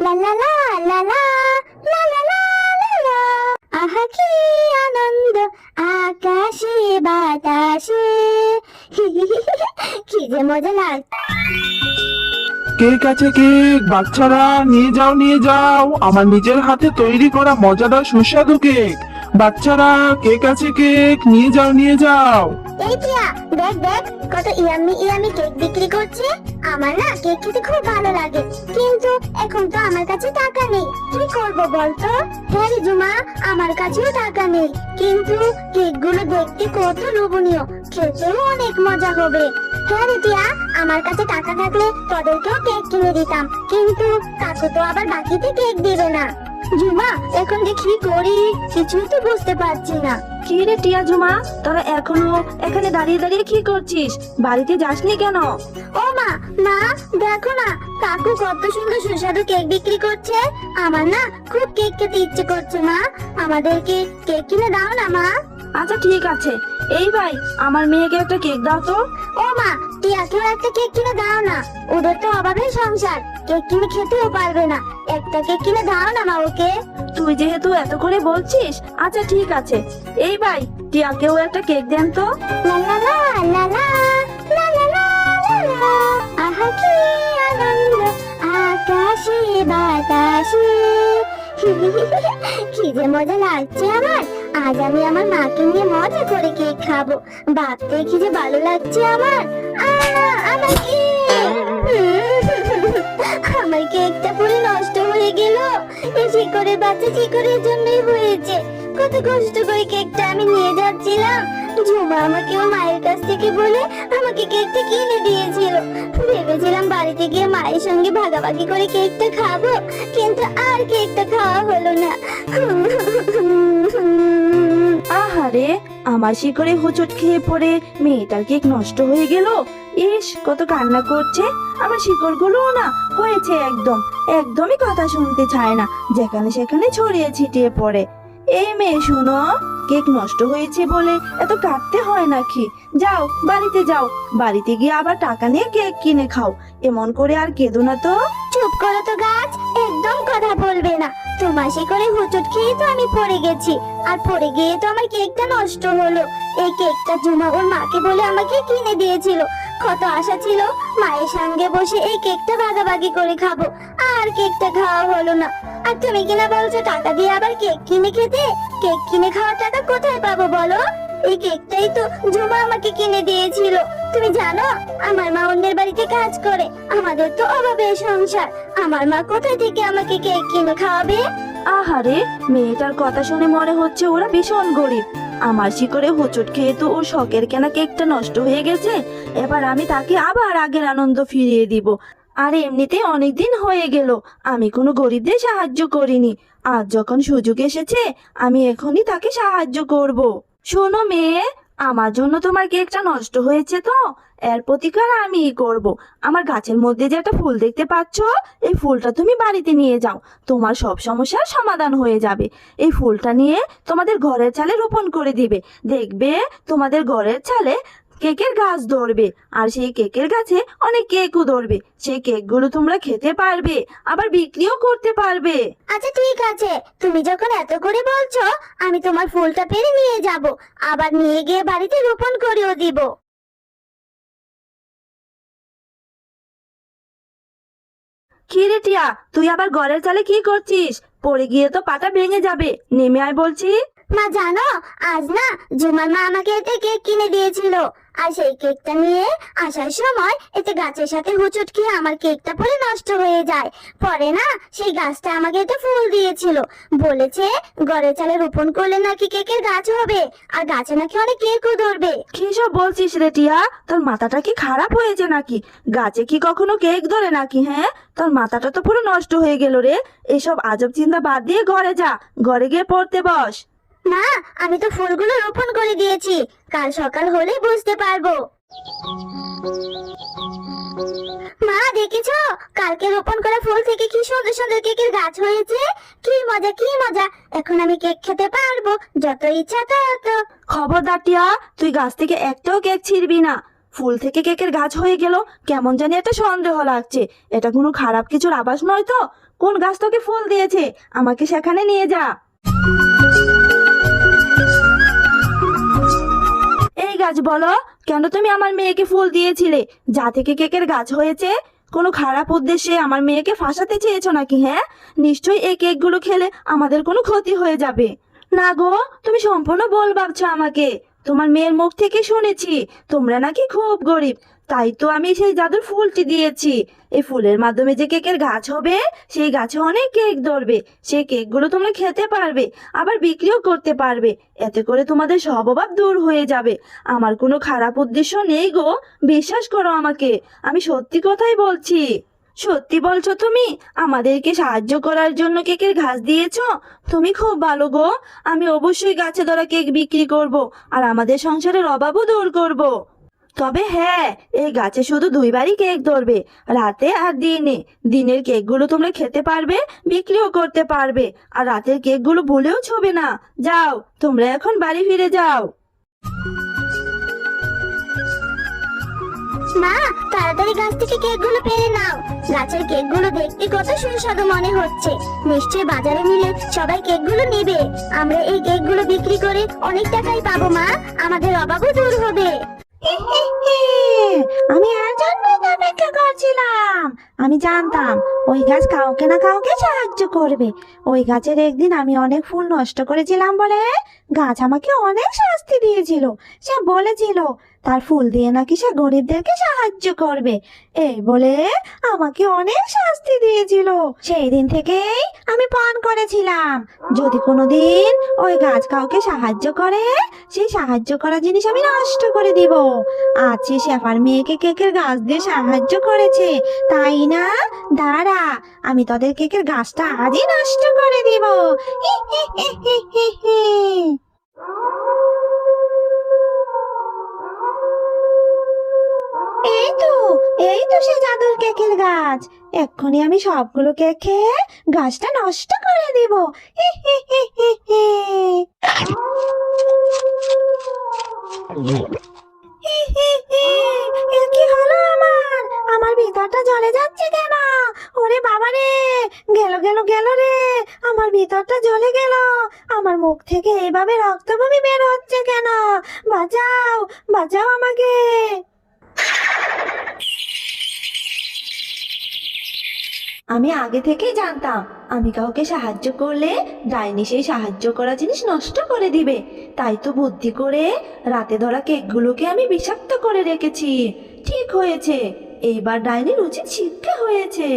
লা লা লা লা লা লা লা লা লা লা আহা কি আনন্দ আকাশে বাতাসে কি যে কেক আছে কেক বাচ্চারা, নিয়ে যাও নিয়ে যাও। আমার নিজের হাতে তৈরি করা মজাদার সুস্বাদু কেক বাচ্চারা কেক আছে কেক নিয়ে যাও নিয়ে যাও। এই টিয়া দেখ দেখ, কত ইয়াম্মি ইয়াম্মি কেক বিক্রি করছে। আমার না কেক খেতে খুব ভালো লাগে। কিন্তু এখন তো আমার কাছে টাকা নেই। কি করব বলতো? হ্যাঁ জুমা, আমার কাছেও টাকা নেই। কিন্তু কেকগুলো দেখতে কত লোভনীয়। খেতেও অনেক মজা হবে। হ্যাঁ রে টিয়া আমার কাছে টাকা থাকলে তোদেরকেও কেক কিনে দিতাম। কিন্তু কাকু তো আবার বাকিতে কেক দেবে না। জুমা এখন যে কি করি কিছুই তো বুঝতে পারছি না। কি রে টিয়া জুমা তোরা এখনও এখানে দাঁড়িয়ে দাঁড়িয়ে কি করছিস? বাড়িতে যাসনি কেন? ও মা মা দেখো না কাকু কত সুন্দর সুস্বাদু কেক বিক্রি করছে। আমার না খুব কেক খেতে ইচ্ছে করছে মা। আমাদেরকে কেক কিনে দাও না মা। আচ্ছা ঠিক আছে। এই ভাই আমার মেয়েকে একটা কেক দাও তো। ও মা টিয়াকেও একটা কেক কিনে দাও না। ওদের তো অভাবের সংসার। কেক কিনে খেতেও পারবে না। একটা কেক কিনে দাও না মা ওকে। তুই যেহেতু এত করে বলছিস আচ্ছা ঠিক আছে। এই ভাই টিয়াকেও একটা কেক দেন তো। লা লা লা লা লা লা লা লা লা লা। আহা কি আনন্দ আকাশে বাতাসে। কি যে মজা লাগছে আমার। আজ আমি আমার মাকে নিয়ে মজা করে কেক খাব। ভাবতে কি যে ভালো লাগছে আমার। আমার কেক আমার কেকটা পুরো নষ্ট হয়ে গেল। এই শিকড়ের বাচ্চা শিকড়ের জন্যই হয়েছে? কত কষ্ট করে কেকটা আমি নিয়ে যাচ্ছিলাম। ঝুমা ওর মায়ের কাছ থেকে বলে আমাকে কেকটা কিনে দিয়েছিল। ভেবেছিলাম বাড়িতে গিয়ে মায়ের সঙ্গে ভাগাভাগি করে কেকটা খাব, কিন্তু আর কেকটা খাওয়া হলো না। আহারে আমার শিকড়ে হোঁচট খেয়ে পড়ে মেয়েটার কেক নষ্ট হয়ে গেল। ইস, কত কান্না করছে। আমার শিকড়গুলোও না হয়েছে একদম। একদমই কথা শুনতে চায় না, যেখানে সেখানে ছড়িয়ে ছিটিয়ে পড়ে। এই মেয়ে, শুনো, কেক নষ্ট হয়েছে বলে এত কাটতে হয় নাকি? যাও, বাড়িতে যাও। বাড়িতে গিয়ে আবার টাকা নিয়ে কেক কিনে খাও। এমন করে আর কেঁদো না তো। চুপ করো তো, গাছ। কথা বলবে না। তোমার সে করে হুচট খেয়ে তো আমি পড়ে গেছি। আর পড়ে গিয়ে তো আমার কেকটা নষ্ট হলো। এই কেকটা জুমা ওর মাকে বলে আমাকে কিনে দিয়েছিল। কত আশা ছিল মায়ের সঙ্গে বসে এই কেকটা ভাগাভাগি করে খাব। আর কেকটা খাওয়া হলো না। আর তুমি কিনা বলছো টাকা দিয়ে আবার কেক কিনে খেতে? কেক কিনে খাওয়ার টাকা কোথায় পাবো বলো? এই কেকটাই তো জুমা আমাকে কিনে দিয়েছিল। তুমি জানো, আমার মা অন্যের বাড়িতে কাজ করে। আমাদের তো অভাবের সংসার। আমার মা কোথায় থেকে আমাকে কেক কিনে খাওয়াবে? আহারে, মেয়েটার কথা শুনে মনে হচ্ছে ওরা ভীষণ গরিব। আমার শিকড়ে হোঁচট খেয়ে তো ওর শখের কেনা কেকটা নষ্ট হয়ে গেছে। এবার আমি তাকে আবার আগের আনন্দ ফিরিয়ে দিব। আর এমনিতে অনেক দিন হয়ে গেল, আমি কোনো গরিবদের সাহায্য করিনি। আর যখন সুযোগ এসেছে, আমি এখনই তাকে সাহায্য করব। শোনো মেয়ে, আমার জন্য তোমার কেকটা নষ্ট হয়েছে তো। এর প্রতিকার আমিই করব। আমার গাছের মধ্যে যে একটা ফুল দেখতে পাচ্ছ, এই ফুলটা তুমি বাড়িতে নিয়ে যাও। তোমার সব সমস্যার সমাধান হয়ে যাবে। এই ফুলটা নিয়ে তোমাদের ঘরের চালে রোপণ করে দিবে। দেখবে তোমাদের ঘরের চালে কেকের গাছ ধরবে আর সেই কেকের গাছে অনেক কেকও ধরবে। সেই কেকগুলো তোমরা খেতে পারবে আবার বিক্রিও করতে পারবে। আচ্ছা ঠিক আছে। তুমি যখন এত করে বলছো আমি তোমার ফুলটা পেরে নিয়ে যাব। আবার নিয়ে গিয়ে বাড়িতে রোপণ করেও দিব। কি রে টিয়া তুই আবার ঘরের চালে কি করছিস? পড়ে গিয়ে তো পাটা ভেঙে যাবে নেমে আয় বলছি। মা জানো আজ না জুমার মা আমাকে এতে কেক কিনে দিয়েছিল। আর সেই কেকটা নিয়ে আসার সময় এতে গাছের সাথে হুচুট খেয়ে আমার কেকটা পরে নষ্ট হয়ে যায়। পরে না, সেই গাছটা আমাকে এতে ফুল দিয়েছিল। বলেছে ঘরে চালে রোপণ করলে নাকি কেকের গাছ হবে? আর গাছে নাকি অনেক কেকও ধরবে? কি সব বলছিস রে টিয়া? তোর মাথাটা কি খারাপ হয়েছে নাকি? গাছে কি কখনো কেক ধরে নাকি হ্যাঁ? তোর মাথাটা তো পুরো নষ্ট হয়ে গেল রে। এসব আজব চিন্তা বাদ দিয়ে ঘরে যা। ঘরে গিয়ে পড়তে বস। মা, আমি তো ফুলগুলো রোপণ করে দিয়েছি। কাল সকাল হলেই বুঝতে পারব। মা, দেখেছ? কালকে রোপণ করা ফুল থেকে কি সুন্দর সুন্দর কেকের গাছ হয়েছে? কি মজা কি মজা। এখন আমি কেক খেতে পারব, যত ইচ্ছা তত। খবরদার টিয়া, তুই গাছ থেকে একটাও কেক ছিড়বি না। ফুল থেকে কেকের গাছ হয়ে গেল, কেমন জানি একটা সন্দেহ লাগছে। এটা কোনো খারাপ কিছুর আভাস নয় তো? কোন গাছ তোকে ফুল দিয়েছে? আমাকে সেখানে নিয়ে যা। গাছ বলো? কেন তুমি আমার মেয়েকে ফুল দিয়েছিলে? যা থেকে কেকের গাছ হয়েছে। কোনো খারাপ উদ্দেশ্যে আমার মেয়েকে ফাঁসাতে চেয়েছো নাকি হ্যাঁ? নিশ্চয়ই এই কেকগুলো খেলে আমাদের কোনো ক্ষতি হয়ে যাবে। না গো, তুমি সম্পূর্ণ বল ভাবছ আমাকে। তোমার মেয়ের মুখ থেকে শুনেছি। তোমরা নাকি খুব গরিব। তাই তো আমি সেই জাদুর ফুলটি দিয়েছি। এই ফুলের মাধ্যমে যে কেকের গাছ হবে, সেই গাছে অনেক কেক ধরবে। সেই কেকগুলো তোমরা খেতে পারবে, আবার বিক্রিও করতে পারবে। এতে করে তোমাদের সব অভাব দূর হয়ে যাবে। আমার কোনো খারাপ উদ্দেশ্য নেই গো, বিশ্বাস করো আমাকে। আমি সত্যি কথাই বলছি। সত্যি বলছো তুমি? আমাদেরকে সাহায্য করার জন্য কেকের ঘাস দিয়েছ? তুমি খুব ভালো গো। আমি অবশ্যই গাছে ধরা কেক বিক্রি করব, আর আমাদের সংসারের অভাবও দূর করব। তবে হ্যাঁ এই গাছে শুধু দুইবারই কেক ধরবে। রাতে আর দিনে। দিনের কেকগুলো তোমরা খেতে পারবে, বিক্রিও করতে পারবে। আর রাতের কেকগুলো ভুলেও ছবে না। যাও, তোমরা এখন বাড়ি ফিরে যাও। মা, তাড়াতাড়ি গাছ থেকে কেকগুলো পেরে নাও। গাছের কেকগুলো দেখতে কত সুস্বাদু মনে হচ্ছে। নিশ্চয়ই বাজারে নিলে সবাই কেকগুলো নেবে। আমরা এই কেকগুলো বিক্রি করে অনেক টাকাই পাবো মা। আমাদের অভাবও দূর হবে। আমি আর জন্য অপেক্ষা করছিলাম। আমি জানতাম ওই গাছ কাউকে না কাউকে সাহায্য করবে। ওই গাছের একদিন আমি অনেক ফুল নষ্ট করেছিলাম বলে গাছ আমাকে অনেক শাস্তি দিয়েছিল। সে বলেছিল, তার ফুল দিয়ে নাকি সে গরিবদেরকে সাহায্য করবে। এই বলে আমাকে অনেক শাস্তি দিয়েছিল। সেই দিন থেকেই আমি পান করেছিলাম। যদি কোনোদিন ওই গাছ কাউকে সাহায্য করে, সেই সাহায্য করা জিনিস আমি নষ্ট করে দিব। আজ সে শেফার মেয়েকে কেকের গাছ দিয়ে সাহায্য করেছে, তাই না? দাঁড়া আমি তোদের কেকের গাছটা আজই নষ্ট করে দিব। এই তো এই তো সে জাদুর কেকের গাছ। এক্ষুনি আমি সবগুলো কেক খেয়ে গাছটা নষ্ট করে দিব। হি, এ কি হলো আমার? আমার ভিতরটা জ্বলে যাচ্ছে কেন? ওরে বাবা রে গেল গেল গেল রে। আমার ভিতরটা জ্বলে গেল। আমার মুখ থেকে এভাবে রক্তভূমি বের হচ্ছে কেন? বাঁচাও বাঁচাও আমাকে। আমি আগে থেকেই জানতাম, আমি কাউকে সাহায্য করলে ডাইনি সেই সাহায্য করা জিনিস নষ্ট করে দিবে। তাই তো বুদ্ধি করে রাতে ধরা কেকগুলোকে আমি বিষাক্ত করে রেখেছি। ঠিক হয়েছে। এইবার ডাইনির উচিত শিক্ষা হয়েছে।